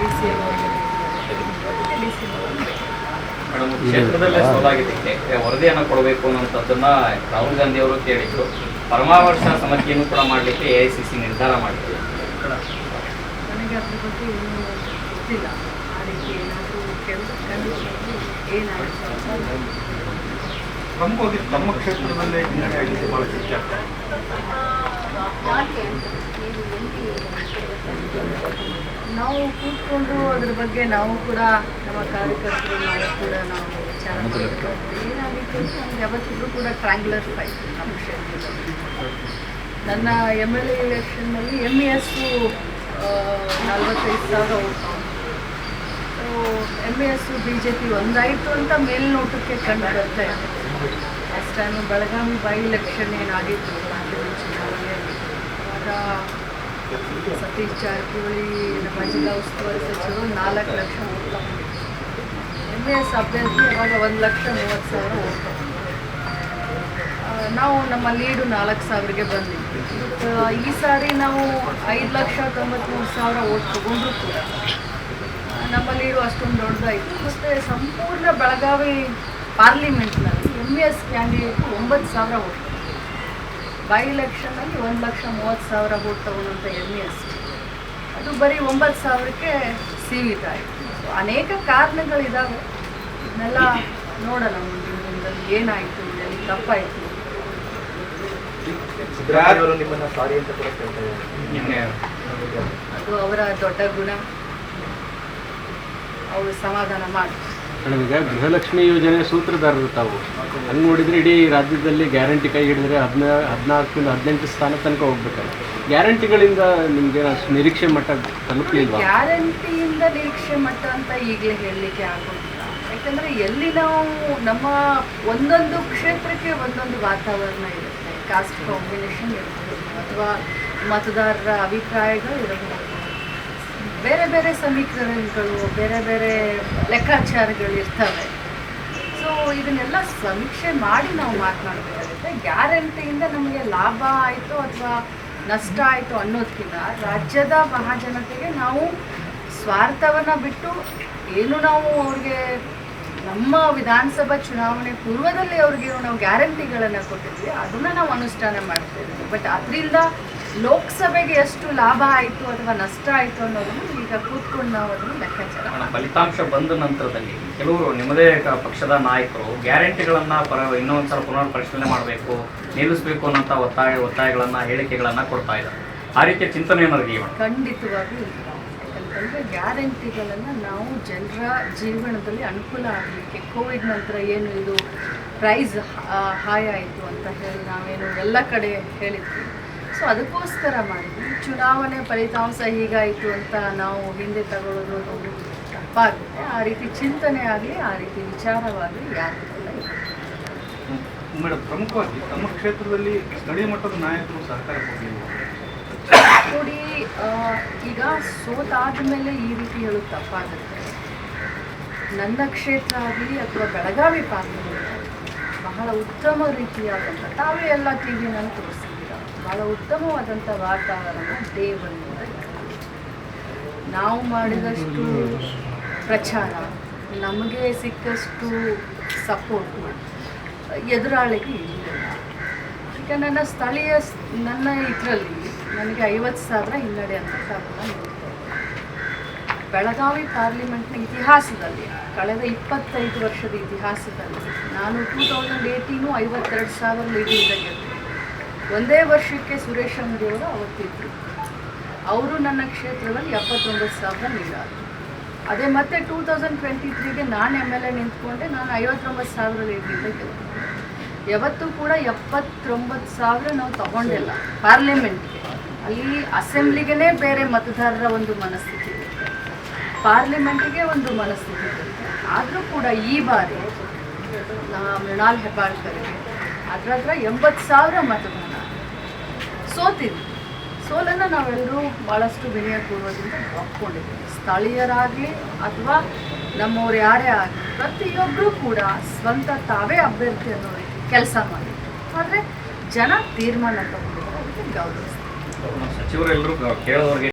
D C madam ಕ್ಷೇತ್ರದಲ್ಲೇ ಸೋಲಾಗಿದ್ದಕ್ಕೆ ವರದಿಯನ್ನು ಕೊಡಬೇಕು ಅನ್ನೋಂಥದ್ದನ್ನ ರಾಹುಲ್ ಗಾಂಧಿ ಅವರು ಕೇಳಿದ್ರು ಪರಮಾವರ್ಷ ಸಮಿತಿಯನ್ನು ಕೂಡ ಮಾಡಲಿಕ್ಕೆ ಎ ಐ ಸಿ ಸಿ ನಿರ್ಧಾರ ಮಾಡಿದೆ ನನಗೆ ಅದ್ರ ಬಗ್ಗೆ ಏನೂ ಗೊತ್ತಿಲ್ಲ ಏನಾದರೂ ಕೆಲಸ ಅಂತ ತಮ್ಮ ಕ್ಷೇತ್ರದಲ್ಲೇ ಹಿನ್ನಡೆ ಆಗಿದೆ ಬಹಳ ಚರ್ಚೆ ಆಗ್ತಾ ಇದೆ. ನಾವು ಕೂತ್ಕೊಂಡು ಅದ್ರ ಬಗ್ಗೆ ನಾವು ಕೂಡ ನಮ್ಮ ಕಾರ್ಯಕರ್ತರು ನಾವು ಕೂಡ ನಾವು ವಿಚಾರ. ಏನಾಗಿತ್ತು ನಮ್ಗೆ ಯಾವತ್ತಿಗೂ ಕೂಡ ಟ್ರ್ಯಾಂಗ್ಯುಲರ್ ಫೈಟ್ ನಮ್ಮ ಕ್ಷೇತ್ರದಲ್ಲಿ ನನ್ನ ಎಂ ಎಲ್ ಎ ಎಲೆಕ್ಷನ್ನಲ್ಲಿ ಎಂ ಇ ಎಸ್ಸು ನಲ್ವತ್ತೈದು ಸಾವಿರ vote. So M E S B J P ಒಂದಾಯಿತು ಅಂತ ಮೇಲ್ನೋಟಕ್ಕೆ ಕಂಡು ಬರ್ತಾ ಇದೆ. ಅಷ್ಟು ಬೆಳಗಾವಿ ಬೈ ಎಲೆಕ್ಷನ್ ಏನಾಗಿತ್ತು? ಸತೀಶ್ ಜಾರಕಿಹೊಳಿ ನಮ್ಮ ಜಿಲ್ಲಾ ಉಸ್ತುವಾರಿ ಸಚಿವರು ನಾಲ್ಕು lakh vote M E S ಅಭ್ಯರ್ಥಿ ಅವಾಗ ಒಂದು ಲಕ್ಷ ಮೂವತ್ತು ಸಾವಿರ ಓಟ್ ನಾವು ನಮ್ಮ ಲೀಡು ನಾಲ್ಕು ಸಾವಿರಗೆ ಬಂದಿದ್ವಿ ಈ ಸಾರಿ ನಾವು ಐದು ಲಕ್ಷ ತೊಂಬತ್ತ್ಮೂರು ಸಾವಿರ ಓಟ್ ತಗೊಂಡ್ರು ಕೂಡ. ನಮ್ಮ ಲೀಡು ಅಷ್ಟೊಂದು ದೊಡ್ಡದಾಯಿತು. ಮತ್ತು ಸಂಪೂರ್ಣ ಬೆಳಗಾವಿ ಪಾರ್ಲಿಮೆಂಟ್ನಲ್ಲಿ ಎಂ ಎಸ್ ಕ್ಯಾಂಡಿಡೇಟ್ ಒಂಬತ್ತು ಸಾವಿರ ಓಟ್ ಬೈ ಎಲೆಕ್ಷನಲ್ಲಿ ಒಂದು ಲಕ್ಷ ಮೂವತ್ತು ಸಾವಿರ ಓಟ್ ತಗೊಂಡಂಥ ಎಂ ಎಸ್ ಅದು ಬರೀ ಒಂಬತ್ತು ಸಾವಿರಕ್ಕೆ ಸೀಮಿತ ಆಯಿತು. ಸೊ ಅನೇಕ ಕಾರಣಗಳಿದ್ದಾವೆ ಇದನ್ನೆಲ್ಲ ನೋಡೋಣ ಮುಂದಿನ ದಿನದಲ್ಲಿ ಏನಾಯಿತು ಇದರಲ್ಲಿ ತಪ್ಪಾಯಿತು. ಅದು ಅವರ ದೊಡ್ಡ ಗುಣ. ಅವರು ಸಮಾಧಾನ ಮಾಡಿ ಮೇಡಮ್ ಈಗ ಗೃಹಲಕ್ಷ್ಮಿ ಯೋಜನೆ ಸೂತ್ರಧಾರರು ತಾವು. ಹಂಗೆ ನೋಡಿದ್ರೆ ಇಡೀ ರಾಜ್ಯದಲ್ಲಿ ಗ್ಯಾರಂಟಿ ಕೈ ಹಿಡಿದ್ರೆ ಹದಿನ ಹದಿನಾಲ್ಕರಿಂದ ಹದಿನೆಂಟು ಸ್ಥಾನ ತನಕ ಹೋಗ್ಬೇಕಲ್ಲ ಗ್ಯಾರಂಟಿಗಳಿಂದ ನಿಮಗೆ ನಿರೀಕ್ಷೆ ಮಟ್ಟ ತಲುಪಲಿಲ್ವಾ? ಗ್ಯಾರಂಟಿಯಿಂದ ನಿರೀಕ್ಷೆ ಮಟ್ಟ ಅಂತ ಈಗಲೇ ಹೇಳಲಿಕ್ಕೆ ಆಗೋದಿಲ್ಲ. ಯಾಕಂದರೆ ಎಲ್ಲಿ ನಾವು ನಮ್ಮ ಒಂದೊಂದು ಕ್ಷೇತ್ರಕ್ಕೆ ಒಂದೊಂದು ವಾತಾವರಣ ಇರುತ್ತೆ. ಕಾಸ್ಟ್ ಕಾಂಬಿನೇಷನ್ ಇರ್ಬೋದು, ಅಥವಾ ಮತದಾರರ ಅಭಿಪ್ರಾಯಗಳು ಇರಬಹುದು. ಬೇರೆ ಬೇರೆ ಸಮೀಕರಣಗಳು, ಬೇರೆ ಬೇರೆ ಲೆಕ್ಕಾಚಾರಗಳು ಇರ್ತವೆ. ಸೊ ಇದನ್ನೆಲ್ಲ ಸಮೀಕ್ಷೆ ಮಾಡಿ ನಾವು ಮಾತನಾಡಬೇಕಾಗುತ್ತೆ. ಗ್ಯಾರಂಟಿಯಿಂದ ನಮಗೆ ಲಾಭ ಆಯಿತು ಅಥವಾ ನಷ್ಟ ಆಯಿತು ಅನ್ನೋದಕ್ಕಿಂತ ರಾಜ್ಯದ ಮಹಾಜನತೆಗೆ ನಾವು ಸ್ವಾರ್ಥವನ್ನು ಬಿಟ್ಟು ಏನು ನಾವು ಅವ್ರಿಗೆ ನಮ್ಮ ವಿಧಾನಸಭಾ ಚುನಾವಣೆ ಪೂರ್ವದಲ್ಲಿ ಅವ್ರಿಗೆ ನಾವು ಗ್ಯಾರಂಟಿಗಳನ್ನು ಕೊಟ್ಟಿದ್ವಿ ಅದನ್ನು ನಾವು ಅನುಷ್ಠಾನ ಮಾಡ್ತಾ ಇದ್ದೀವಿ ಬಟ್ ಅದರಿಂದ ಲೋಕಸಭೆಗೆ ಎಷ್ಟು ಲಾಭ ಆಯಿತು ಅಥವಾ ನಷ್ಟ ಆಯಿತು ಅನ್ನೋದನ್ನು ಈಗ ಕೂತ್ಕೊಂಡು ನಾವು ಅದನ್ನು ಲೆಕ್ಕಾಚಾರ ಫಲಿತಾಂಶ ಬಂದ ನಂತರದಲ್ಲಿ ಕೆಲವರು ನಿಮ್ಮದೇ ಪಕ್ಷದ ನಾಯಕರು ಗ್ಯಾರಂಟಿಗಳನ್ನ ಪರ ಇನ್ನೊಂದ್ಸಲ ಪುನರ್ ಪರಿಶೀಲನೆ ಮಾಡಬೇಕು ನಿಲ್ಲಿಸಬೇಕು ಅನ್ನೋಂಥ ಒತ್ತಾಯ ಒತ್ತಾಯಗಳನ್ನ ಹೇಳಿಕೆಗಳನ್ನ ಕೊಡ್ತಾ ಇದ್ದಾರೆ. ಆ ರೀತಿಯ ಚಿಂತನೆ ಏನಾದ್ರು? ಖಂಡಿತವಾಗಿ ಯಾಕಂತಂದರೆ ಗ್ಯಾರಂಟಿಗಳನ್ನು ನಾವು ಜನರ ಜೀವನದಲ್ಲಿ ಅನುಕೂಲ ಆಗಲಿಕ್ಕೆ ಕೋವಿಡ್ ನಂತರ ಏನು ಇದು ಪ್ರೈಸ್ ಹಾಯ್ ಆಯಿತು ಅಂತ ಹೇಳಿ ನಾವೇನು ಎಲ್ಲ ಕಡೆ ಹೇಳಿದ್ವಿ. ಸೊ ಅದಕ್ಕೋಸ್ಕರ ಮಾಡಿದ್ವಿ. ಚುನಾವಣೆ ಫಲಿತಾಂಶ ಹೀಗಾಯಿತು ಅಂತ ನಾವು ಹಿಂದೆ ತಗೊಳ್ಳೋದು ಒಂದು ತಪ್ಪಾಗುತ್ತೆ. ಆ ರೀತಿ ಚಿಂತನೆ ಆಗಲಿ, ಆ ರೀತಿ ವಿಚಾರವಾಗಲಿ ಯಾರು ಮೇಡಮ್ ಪ್ರಮುಖವಾಗಿ ತಮ್ಮ ಕ್ಷೇತ್ರದಲ್ಲಿ ಸ್ಥಳೀಯ ಮಟ್ಟದ ನಾಯಕರು ಸಹಕಾರ ಕೊಡಲಿಲ್ಲ. ಆ, ಈಗ ಸೋತಾದ ಮೇಲೆ ಈ ರೀತಿ ಹೇಳೋದು ತಪ್ಪಾಗುತ್ತೆ ನನ್ನ ಕ್ಷೇತ್ರ ಆಗಲಿ ಅಥವಾ ಬೆಳಗಾವಿ ಪಾತ್ರದಲ್ಲಿ ಬಹಳ ಉತ್ತಮ ರೀತಿಯಾದಂಥ ತಾವೇ ಎಲ್ಲ ಟಿ ನಾನು ತೋರಿಸಿದ್ದೀರ? ಬಹಳ ಉತ್ತಮವಾದಂಥ ವಾತಾವರಣ ಬಂದಿದೆ ನಾವು ಮಾಡಿದಷ್ಟು ಪ್ರಚಾರ ನಮಗೆ ಸಿಕ್ಕಷ್ಟು ಸಪೋರ್ಟ್ ಎದುರಾಳಿಗೆ ಇಲ್ಲ ಈಗ ನನ್ನ ಸ್ಥಳೀಯ ನನ್ನ ಇದರಲ್ಲಿ ನನಗೆ ಐವತ್ತು ಸಾವಿರ ಹಿನ್ನಡೆ ಅಂತ ಕಾರಣ ಬೆಳಗಾವಿ ಪಾರ್ಲಿಮೆಂಟ್ನ ಇತಿಹಾಸದಲ್ಲಿ ಕಳೆದ ಇಪ್ಪತ್ತೈದು ವರ್ಷದ ಇತಿಹಾಸದಲ್ಲಿ ನಾನು ಟೂ ತೌಸಂಡ್ ಏಯ್ಟೀನು ಐವತ್ತೆರಡು ಸಾವಿರ ಲೀಡಿಂದ ಗೆದ್ದೆ. ಒಂದೇ ವರ್ಷಕ್ಕೆ ಸುರೇಶ್ ಅಂಗಡಿಯವರು ಅವತ್ತಿದ್ದರು ಅವರು ನನ್ನ ಕ್ಷೇತ್ರದಲ್ಲಿ ಎಪ್ಪತ್ತೊಂಬತ್ತು ಸಾವಿರ ಲೀಡಾದರು ಅದೇ ಮತ್ತೆ ಟೂ ತೌಸಂಡ್ ಟ್ವೆಂಟಿ ತ್ರೀಗೆ ನಾನು ಎಂ ಎಲ್ ಎ ನಿಂತ್ಕೊಂಡೆ ನಾನು ಐವತ್ತೊಂಬತ್ತು ಸಾವಿರ ಲೀಡಿಂದ ಗೆದ್ದೆ. ಯಾವತ್ತೂ ಕೂಡ ಎಪ್ಪತ್ತೊಂಬತ್ತು ಸಾವಿರ ನಾವು ತಗೊಂಡಿಲ್ಲ ಪಾರ್ಲಿಮೆಂಟ್ಗೆ ಅಲ್ಲಿ ಅಸೆಂಬ್ಲಿಗೆ ಬೇರೆ ಮತದಾರರ ಒಂದು ಮನಸ್ಥಿತಿ ಇರುತ್ತೆ. ಪಾರ್ಲಿಮೆಂಟ್ಗೆ ಒಂದು ಮನಸ್ಥಿತಿ ಇರುತ್ತೆ. ಆದರೂ ಕೂಡ ಈ ಬಾರಿ ಮೃಣಾಲ್ ಹೆಬ್ಬಾಳ್ಕರ್ಗೆ ಅದ್ರ ಹತ್ರ ಎಂಬತ್ತು ಸಾವಿರ ಮತದಾನ. ಸೋತಿದ್ವಿ ಸೋಲನ್ನು ನಾವೆಲ್ಲರೂ ಭಾಳಷ್ಟು ವಿನಯಪೂರ್ವದಿಂದ ಒಪ್ಕೊಂಡಿದ್ದೀವಿ. ಸ್ಥಳೀಯರಾಗಲಿ ಅಥವಾ ನಮ್ಮವ್ರು ಯಾರೇ ಆಗಲಿ ಪ್ರತಿಯೊಬ್ಬರೂ ಕೂಡ ಸ್ವಂತ ತಾವೇ ಅಭ್ಯರ್ಥಿ ಅನ್ನೋ ಕೆಲಸ ಮಾಡಿದ್ರು ಆದರೆ ಜನ ತೀರ್ಮಾನ ತಗೊಂಡಿದ್ದಾರೆ ಅದಕ್ಕೆ ಗೌರವಿಸ್ತೀವಿ ಸಚಿವರೆಲ್ಲರೂ ಕೇಳೋರಿಗೆ